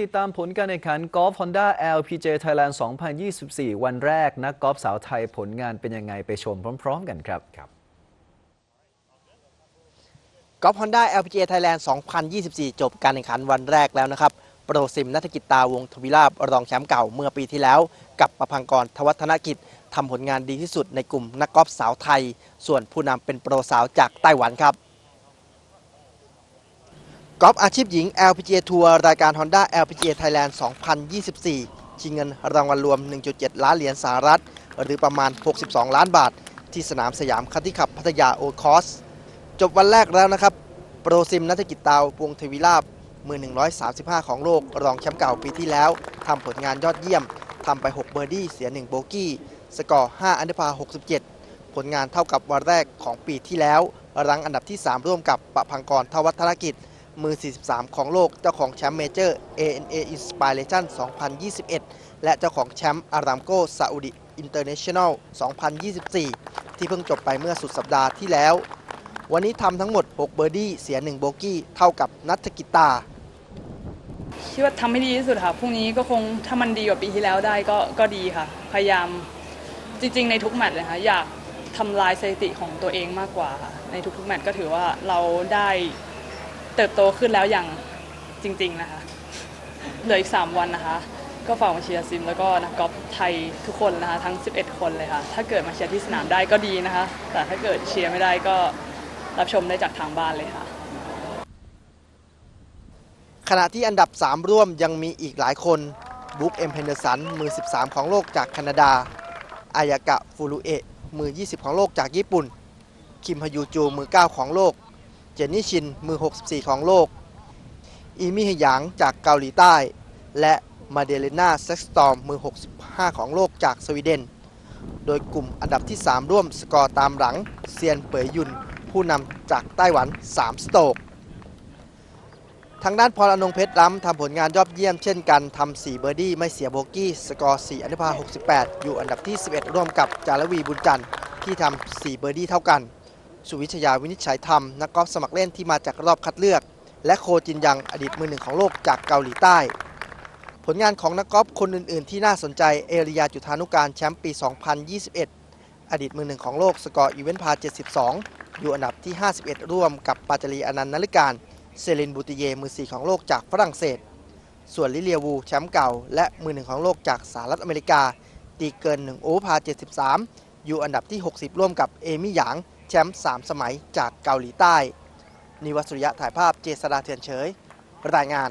ติดตามผลการแข่งขันกอล์ฟ Honda LPG Thailand 2024 วันแรก นักกอล์ฟสาวไทยผลงานเป็นยังไงไปชมพร้อม ๆ กันครับครับกอล์ฟฮอนด้า LPGA Thailand 2024 จบการแข่งขันวันแรกแล้วนะครับ โปรซิมนัฐกิจตาวงทวิราบรองแชมป์เก่าเมื่อปีที่แล้ว กับประพังกรทวัฒนกิจทำผลงานดีที่สุดในกลุ่มนักกอล์ฟสาวไทย ส่วนผู้นำเป็นโปรสาวจากไต้หวันครับ กอล์ฟอาชีพหญิง LPGA ทัวร์รายการ Honda LPGA Thailand 2024 ชิงเงินรางวัลรวม 1.7 ล้านเหรียญสหรัฐ หรือประมาณ 62 ล้านบาท ที่สนามสยามคันที่ขับพัทยาโอคอส จบวันแรกแล้วนะครับ โปรซิมนัฐกิจตาววงเทวีราบ มือ 135 ของโลก รองแชมป์เก่าปีที่แล้ว ทำผลงานยอดเยี่ยม ทำไป 6 เบอร์ดี้เสีย 1 โบกี้ สกอร์ 5 อันดับพา67 ผลงานเท่ากับวันแรกของปีที่แล้ว รั้งอันดับที่ 3 ร่วมกับปะพังกรทวัฒนกิจ มือ 43 ของโลก เจ้าของแชมป์เมเจอร์ ANA Inspiration 2021 และเจ้าของแชมป์อารามโกซาอุดิอินเตอร์เนชั่นแนล 2024 ที่เพิ่งจบไปเมื่อสุดสัปดาห์ที่แล้ว วันนี้ทำทั้งหมด 6 เบอร์ดี้ เสีย 1 โบกี้ เท่ากับนัทกิตา คิดว่าทำให้ดีที่สุดค่ะ พรุ่งนี้ก็คงถ้ามันดีกว่าปีที่แล้วได้ก็ก็ดีค่ะ พยายามจริง ๆ ในทุกแมตช์เลยค่ะ อยากทำลายสถิติของตัวเองมากกว่าค่ะ ในทุกๆแมตช์ก็ถือว่าเราได้ เติบโตขึ้นแล้วอย่างจริง ๆ นะคะ เหลืออีก 3 วันนะคะ ก็ฝากมาเชียร์ซิม แล้วก็นักกอล์ฟไทยทุกคนนะคะ ทั้ง 11 คนเลยค่ะ ถ้าเกิดมาเชียร์ที่สนามได้ก็ดีนะคะ แต่ถ้าเกิดเชียร์ไม่ได้ก็รับชมได้จากทางบ้านเลยค่ะ ขณะที่อันดับ 3 ร่วมยังมีอีกหลายคนบุ๊กเอ็มเพนเดอร์สันมือ 13 ของโลกจากแคนาดา อายากะฟูรุเอะมือ 20 ของโลกจากญี่ปุ่น คิมฮยูจูมือ 9 ของโลก เจนนี่ชิน มือ 64 ของโลก อีมิฮหยางจากเกาหลีใต้ และมาเดเลนาเซ็กสตอมมือ 65 ของโลกจากสวีเดน โดยกลุ่มอันดับที่ 3 ร่วมสกอร์ตามหลังเซียนเปยยุน ผู้นำจากไต้หวัน 3 สโตกทางด้านพรอนงเพชรล้ำทำผลงานยอดเยี่ยมเช่นกันทำ4เบอร์ดี้ไม่เสียโบกี้ สกอร์ 4อันดับ68 อยู่อันดับที่ 11 ร่วมกับจารวีบุญจันทร์ที่ทำ4เบอร์ดี้เท่ากัน สุวิชยาวินิจฉัยธรรม นักกอล์ฟสมัครเล่นที่มาจากรอบคัดเลือก และโคจินยังอดีตมือหนึ่งของโลกจากเกาหลีใต้ ผลงานของนักกอล์ฟคนอื่น ๆ ที่น่าสนใจเอริยาจุธานุการแชมป์ปี 2021 อดีตมือหนึ่งของโลกสกอร์อีเวนต์พา 72 อยู่อันดับที่ 51 ร่วมกับปาจารีอนันต์นลิการเซลินบูติเยมือ 4 ของโลกจากฝรั่งเศส ส่วนลิเลียวูแชมป์เก่า และมือหนึ่งของโลกจากสหรัฐอเมริกาตีเกิน1โอเวอร์พา73 อยู่อันดับที่ 60 ร่วมกับเอมี่หยาง ชมป์3สมัยจากเกาหลีใต้ นิวัตสุริยะถ่ายภาพเจษดาเทียนเฉย รายงาน